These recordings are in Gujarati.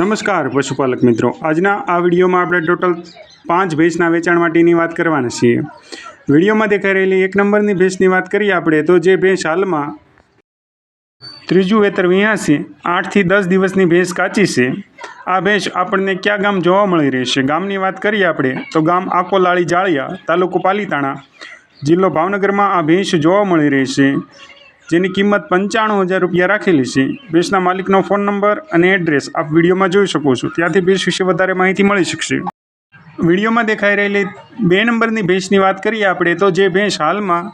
નમસ્કાર, પશુપાલક મિત્રો. આજના આ વિડીયોમાં આપણે ટોટલ પાંચ ભેંસના વેચાણ માટેની વાત કરવાના છીએ. વિડીયોમાં દેખાઈ રહેલી એક નંબરની ભેંસની વાત કરીએ આપણે, તો જે ભેંસ હાલમાં ત્રીજું વેતર વિયાસી આઠથી દસ દિવસની ભેંસ કાચી છે. આ ભેંસ આપણને ક્યાં ગામ જોવા મળી રહેશે? ગામની વાત કરીએ આપણે, તો ગામ આકોલાળી જાળિયા, તાલુકો પાલીતાણા. જિલ્લો ભાવનગરમાં આ ભેંસ જોવા મળી રહેશે. જેની કિંમત પંચાણું હજાર રૂપિયા રાખેલી છે. ભેંસના માલિકનો ફોન નંબર અને એડ્રેસ આપ વિડીયોમાં જોઈ શકો છો. ત્યાંથી ભેંસ વિશે વધારે માહિતી મળી શકશે. વિડીયોમાં દેખાઈ રહેલી બે નંબરની ભેંસની વાત કરીએ આપણે, તો જે ભેંસ હાલમાં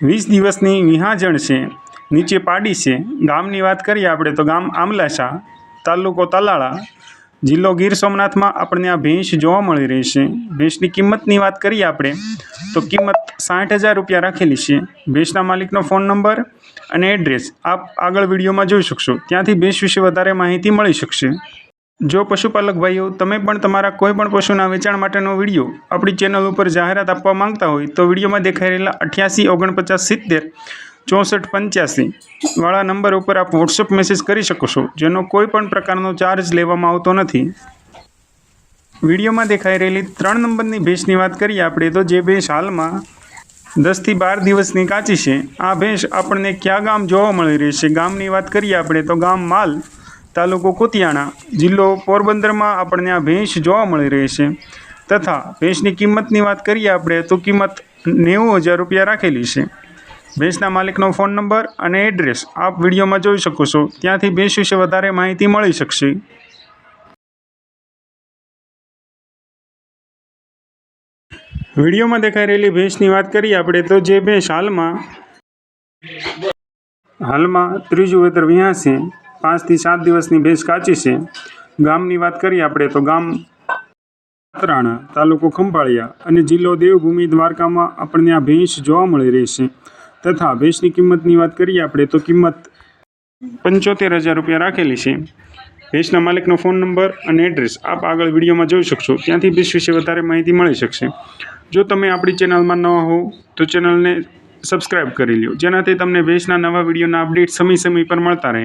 વીસ દિવસની વિહાજણ છે, નીચે પાડી છે. ગામની વાત કરીએ આપણે, તો ગામ આમલાસા, તાલુકો તલાળા જિલ્લો ગીર સોમનાથમાં આપણને આ ભેંસ જોવા મળી રહી છે. ભેંસની કિંમતની વાત કરીએ આપણે, તો કિંમત સાઠ હજાર રૂપિયા રાખેલી છે. ભેંસના માલિકનો ફોન નંબર અને એડ્રેસ આપ આગળ વિડીયોમાં જોઈ શકશો. ત્યાંથી ભેંસ વિશે વધારે માહિતી મળી શકશે. જો પશુપાલક ભાઈઓ, તમે પણ તમારા કોઈ પણ પશુના વેચાણ માટેનો વીડિયો આપણી ચેનલ ઉપર જાહેરાત આપવા માંગતા હોય, તો વિડીયોમાં દેખાઈ રહેલા અઠ્યાસી, ઓગણપચાસ, સિત્તેર ચોસઠ પંચ્યાસી. વાળા નંબર ઉપર આપ વોટ્સઅપ મેસેજ કરી શકો છો, જેનો કોઈ પણ પ્રકારનો ચાર્જ લેવામાં આવતો નથી. વિડીયોમાં દેખાઈ રહેલી ત્રણ નંબરની ભેંસની વાત કરીએ આપણે, તો જે ભેંસ હાલમાં દસથી બાર દિવસની કાચી છે, આ ભેંસ આપણને ક્યાં ગામ જોવા મળી રહી છે? ગામની વાત કરીએ આપણે, તો ગામ માલ, તાલુકો કુતિયાણા, જિલ્લો પોરબંદરમાં આપણને આ ભેંસ જોવા મળી રહી છે. તથા ભેંસની કિંમતની વાત કરીએ આપણે, તો કિંમત નેવું હજાર રૂપિયા રાખેલી છે. ભેંસના માલિકનો ફોન નંબર અને એડ્રેસ આપ વિડીયોમાં જોઈ શકો છો. ત્યાંથી ભેંસ વિશે વધારે માહિતી મળી શકશે. વિડીયોમાં દેખાઈ રહેલી ભેંસની વાત કરીએ આપણે તો જે ભેંસ હાલમાં હાલમાં ત્રીજું વેતર વિહાશે પાંચથી સાત દિવસની ભેંસ કાચી છે. ગામની વાત કરીએ આપણે તો ગામ પાત્રાણા, તાલુકો ખંભાળિયા અને જિલ્લો દેવભૂમિ દ્વારકામાં આપણને આ ભેંસ જોવા મળી રહી છે. તથા ભેંસની કિંમતની વાત કરીએ આપણે, તો કિંમત પંચોતેર હજાર રૂપિયા રાખેલી છે. ભેંસના માલિકનો ફોન નંબર અને એડ્રેસ આપ આગળ વિડીયોમાં જોઈ શકશો. ત્યાંથી ભેંસ વિશે વધારે માહિતી મળી શકશે. જો તમે આપણી ચેનલમાં નવા હો, તો ચેનલને સબસ્ક્રાઇબ કરી લ્યો. જેનાથી તમને ભેંસના નવા વિડીયોના અપડેટ સમય સમય પર મળતા રહે.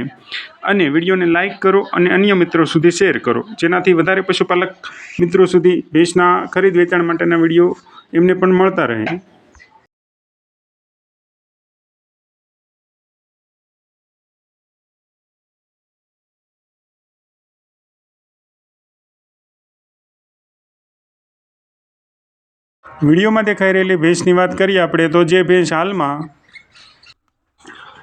અને વિડીયોને લાઇક કરો અને અન્ય મિત્રો સુધી શેર કરો. જેનાથી વધારે પશુપાલક મિત્રો સુધી ભેંસના ખરીદ વેચાણ માટેના વીડિયો એમને પણ મળતા રહે. વિડીયોમાં દેખાઈ રહેલી ભેંસની વાત કરીએ આપણે, તો જે ભેંસ હાલમાં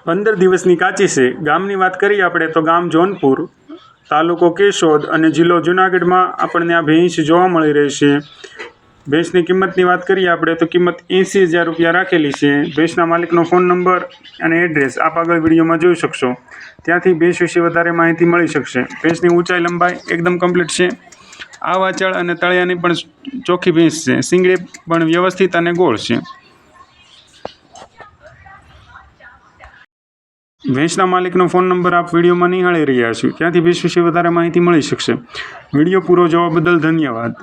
પંદર દિવસની કાચી છે, ગામની વાત કરીએ આપણે, તો ગામ જોનપુર, તાલુકો કેશોદ અને જિલ્લો જુનાગઢમાં આપણને આ ભેંસ જોવા મળી રહી છે. ભેંસની કિંમતની વાત કરીએ આપણે, તો કિંમત એંસી હજાર રૂપિયા રાખેલી છે. ભેંસના માલિકનો ફોન નંબર અને એડ્રેસ આપ આગળ વિડીયોમાં જોઈ શકશો. ત્યાંથી ભેંસ વિશે વધારે માહિતી મળી શકશે. ભેંસની ઊંચાઈ લંબાઈ એકદમ કમ્પ્લીટ છે. આ વાચળ અને તળિયાની પણ ચોખ્ખી ભેંસ છે. શીંગડી પણ વ્યવસ્થિત અને ગોળ છે. ભેંસના માલિકનો ફોન નંબર આપ વિડીયોમાં નિહાળી રહ્યા છો. ત્યાંથી ભેંસ વિશે વધારે માહિતી મળી શકશે. વીડિયો પૂરો જોવા બદલ ધન્યવાદ.